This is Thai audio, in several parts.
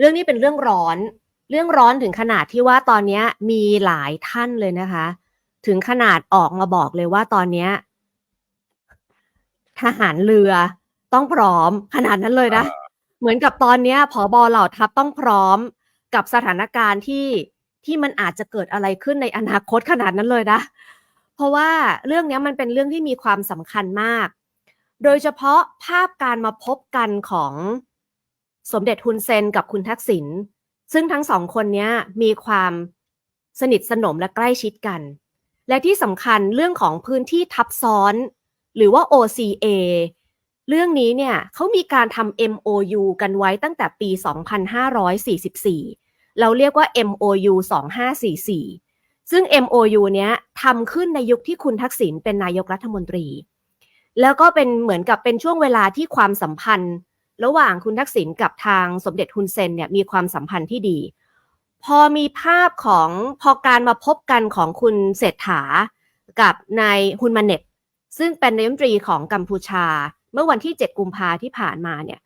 เรื่องนี้เป็นเรื่องร้อน เรื่องร้อนถึงขนาดที่ว่าตอนเนี้ยมีหลายท่านเลยนะคะ ถึงขนาดออกมาบอกเลยว่าตอนเนี้ยทหารเรือต้องพร้อมขนาดนั้นเลยนะ เหมือนกับตอนเนี้ยผอบอเหล่าทัพต้องพร้อมกับสถานการณ์ที่ที่มันอาจจะเกิดอะไรขึ้นในอนาคตขนาดนั้นเลยนะ เพราะว่าเรื่องเนี้ยมันเป็นเรื่องที่มีความสำคัญมาก โดยเฉพาะภาพการมาพบกันของ สมเด็จฮุนเซนกับคุณทักษิณซึ่งทั้งสองคนนี้มีความสนิทสนมและใกล้ชิดกัน และที่สำคัญเรื่องของพื้นที่ทับซ้อน หรือว่า OCA เรื่องนี้เนี่ยเขามีการทำ MOU กันไว้ตั้งแต่ปี 2544 เราเรียกว่า MOU 2544 ซึ่ง MOU เนี้ยทำขึ้นในยุคที่คุณทักษิณเป็นนายกรัฐมนตรี แล้วก็เป็นเหมือนกับเป็นช่วงเวลาที่ความสัมพันธ์ ระหว่างคุณทักษิณกับทางสมเด็จฮุนเซนเนี่ยมีความสัมพันธ์ที่ดี พอมีภาพของพอการมาพบกันของคุณเศรษฐากับนายฮุนมาเน็ตซึ่งเป็นนายมนตรีของกัมพูชา เมื่อวันที่ 7 กุมภาที่ผ่านมาเนี่ย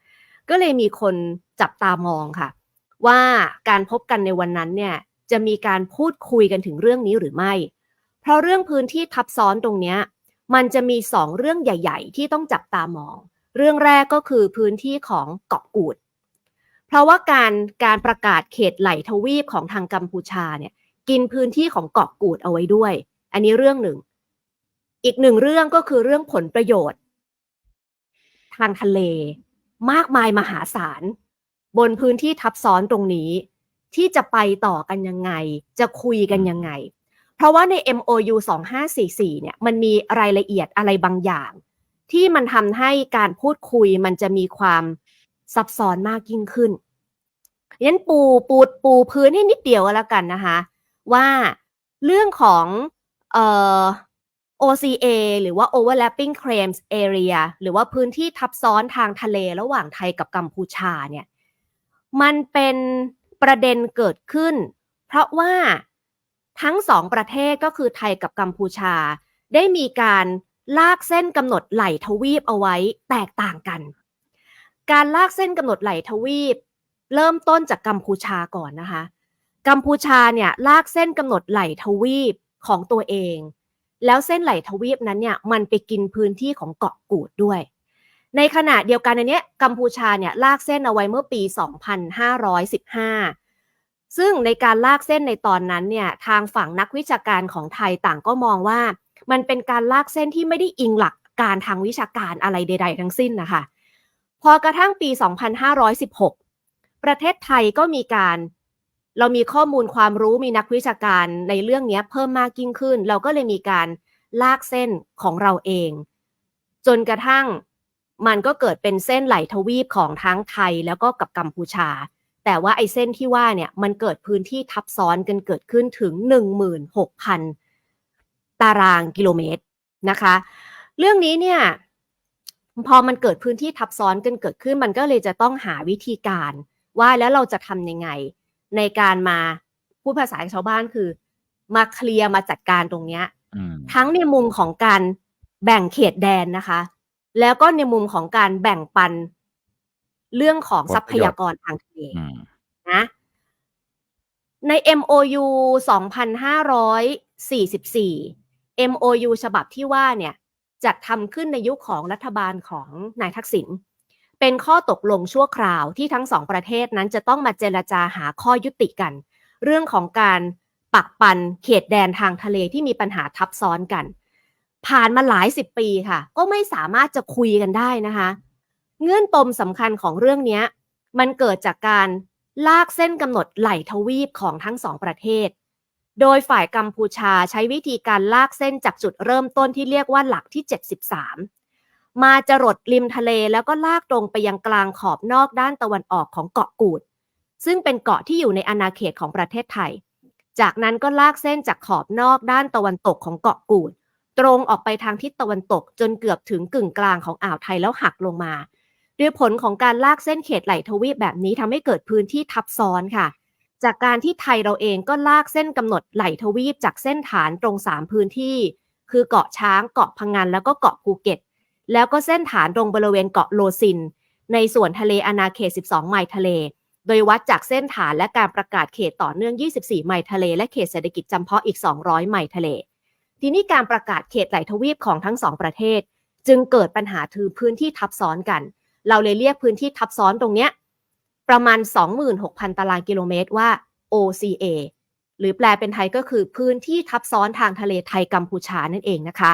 ก็เลยมีคนจับตามองค่ะ ว่าการพบกันในวันนั้นเนี่ยจะมีการพูดคุยกันถึงเรื่องนี้หรือไม่ เพราะเรื่องพื้นที่ทับซ้อนตรงนี้มันจะมีสองเรื่องใหญ่ ๆ ที่ต้องจับตามอง เรื่องแรกก็คือพื้นที่ของเกาะกูด เพราะว่าการการประกาศเขตไหลทวีปของทางกัมพูชาเนี่ยกินพื้นที่ของเกาะกูดเอาไว้ด้วย อันนี้เรื่องหนึ่ง อีกหนึ่งเรื่องก็คือเรื่องผลประโยชน์ ทางทะเล มากมายมหาศาล บนพื้นที่ทับซ้อนตรงนี้ ที่จะไปต่อกันยังไง จะคุยกันยังไง เพราะว่าใน MOU 2544เนี่ยมันมีรายละเอียดอะไรบางอย่าง ที่มันทำให้การพูดคุยมันจะมีความซับซ้อนมากยิ่งขึ้นยันปูปูปูพื้นให้นิดเดียวแล้วกันนะคะว่าเรื่องของเอ่อ OCA หรือว่า overlapping claims area หรือว่าพื้นที่ทับซ้อนทางทะเลระหว่างไทยกับกัมพูชาเนี่ยมันเป็นประเด็นเกิดขึ้น เพราะว่าทั้งสองประเทศก็คือไทยกับกัมพูชา ได้มีการ ลากเส้นกำหนดไหลทวีปเอาไว้แตกต่างกัน การลากเส้นกำหนดไหลทวีป เริ่มต้นจากกัมพูชาก่อนนะคะ กัมพูชาเนี่ยลากเส้นกำหนดไหลทวีปของตัวเอง แล้วเส้นไหลทวีปนั้นเนี่ยมันไปกินพื้นที่ของเกาะกูดด้วย ในขณะเดียวกันอันนี้กัมพูชาเนี่ยลากเส้นเอาไว้เมื่อปี 2515 ซึ่งในการลากเส้นในตอนนั้นเนี่ยทางฝั่งนักวิชาการของไทยต่างก็มองว่า มันเป็นการลากเส้นที่ไม่ได้อิงหลักการทางวิชาการอะไรใด ๆ ทั้งสิ้นนะคะ พอกระทั่งปี 2516 ประเทศไทยก็มีการเรามีข้อมูลความรู้มีนักวิชาการในเรื่องนี้เพิ่มมากยิ่งขึ้น เราก็เลยมีการลากเส้นของเราเอง จนกระทั่งมันก็เกิดเป็นเส้นไหลทวีปของทั้งไทยแล้วก็กับกัมพูชา แต่ว่าไอ้เส้นที่ว่าเนี่ยมันเกิดพื้นที่ทับซ้อนกันเกิดขึ้นถึง 16,000 ตารางกิโลเมตรนะคะ เรื่องนี้เนี่ยพอมันเกิดพื้นที่ทับซ้อนกันเกิดขึ้น มันก็เลยจะต้องหาวิธีการว่าแล้วเราจะทำยังไง ในการมาพูดภาษาชาวบ้านคือ มาเคลียร์มาจัดการตรงเนี้ยอืมทั้งในมุมของการแบ่งเขตแดนนะคะ แล้วก็ในมุมของการแบ่งปัน เรื่องของผลทรัปพระโยชน์ยากรทางทะเลอืมนะใน MOU 2544 MOU ฉบับที่ว่าเนี่ยจัดทำขึ้นในยุคของรัฐบาลของนายทักษิณเป็นข้อตกลงชั่วคราวที่ทั้งสองประเทศนั้นจะต้องมาเจรจาหาข้อยุติกัน เรื่องของการปักปันเขตแดนทางทะเลที่มีปัญหาทับซ้อนกัน ผ่านมาหลายสิบปีค่ะ ก็ไม่สามารถจะคุยกันได้นะคะ เงื่อนปมสำคัญของเรื่องเนี้ยมันเกิดจากการลากเส้นกำหนดไหลทวีปของทั้งสองประเทศ โดยฝ่ายกัมพูชาใช้วิธีการลากเส้นจากจุดเริ่มต้นที่เรียกว่าหลักที่ 73 มาจรดริมทะเลแล้วก็ลากตรงไปยังกลางขอบนอกด้านตะวันออกของเกาะกูด ซึ่งเป็นเกาะที่อยู่ในอาณาเขตของประเทศไทย จากนั้นก็ลากเส้นจากขอบนอกด้านตะวันตกของเกาะกูด ตรงออกไปทางทิศตะวันตกจนเกือบถึงกึ่งกลางของอ่าวไทยแล้วหักลงมา ด้วยผลของการลากเส้นเขตไหลทวีปแบบนี้ทำให้เกิดพื้นที่ทับซ้อนค่ะ จากการที่ไทยเราเองก็ลากเส้นกำหนดไหลทวีปจากเส้นฐานตรง 3 พื้นที่ คือเกาะช้างเกาะพังงานแล้วก็เกาะภูเก็ต แล้วก็เส้นฐานตรงบริเวณเกาะโลซิน ในส่วนทะเลอาณาเขต 12 ไมล์ทะเล โดยวัดจากเส้นฐานและการประกาศเขตต่อเนื่อง 24 ไมล์ทะเล และเขตเศรษฐกิจจำเพาะอีก 200 ไมล์ทะเล ทีนี้การประกาศเขตไหลทวีปของทั้งสองประเทศ จึงเกิดปัญหาถือพื้นที่ทับซ้อนกันเเราเลยเรียกพื้นที่ทับซ้อนตรงเนี้ยประมาณ 26,000 ตารางกิโลเมตรว่า OCA หรือแปลเป็นไทยก็คือพื้นที่ทับซ้อนทางทะเลไทยกัมพูชานั่นเองนะคะ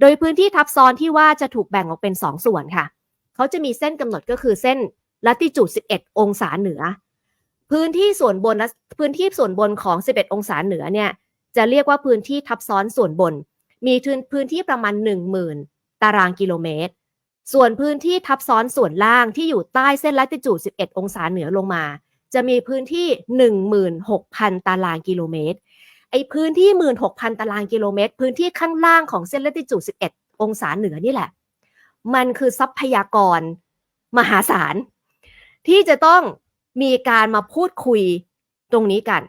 โดยพื้นที่ทับซ้อนที่ว่าจะถูกแบ่งออกเป็น 2 ส่วนค่ะ เขาจะมีเส้นกำหนดก็คือเส้นลัติจูด 11 องศาเหนือ พื้นที่ส่วนบนและพื้นที่ส่วนบนของ 11 องศาเหนือเนี่ยจะเรียกว่าพื้นที่ทับซ้อนส่วนบน มีพื้นที่ประมาณ 10,000 ตารางกิโลเมตร ส่วนพื้นที่ทับซ้อนส่วนล่างที่อยู่ใต้เส้นลัติจูด 11 องศาเหนือลงมา จะมีพื้นที่ 16,000 ตารางกิโลเมตร ไอ้พื้นที่ 16,000 ตารางกิโลเมตร พื้นที่ข้างล่างของเส้นลัติจูด 11 องศาเหนือนี่แหละ มันคือทรัพยากรมหาศาล ที่จะต้องมีการมาพูดคุยตรงนี้กัน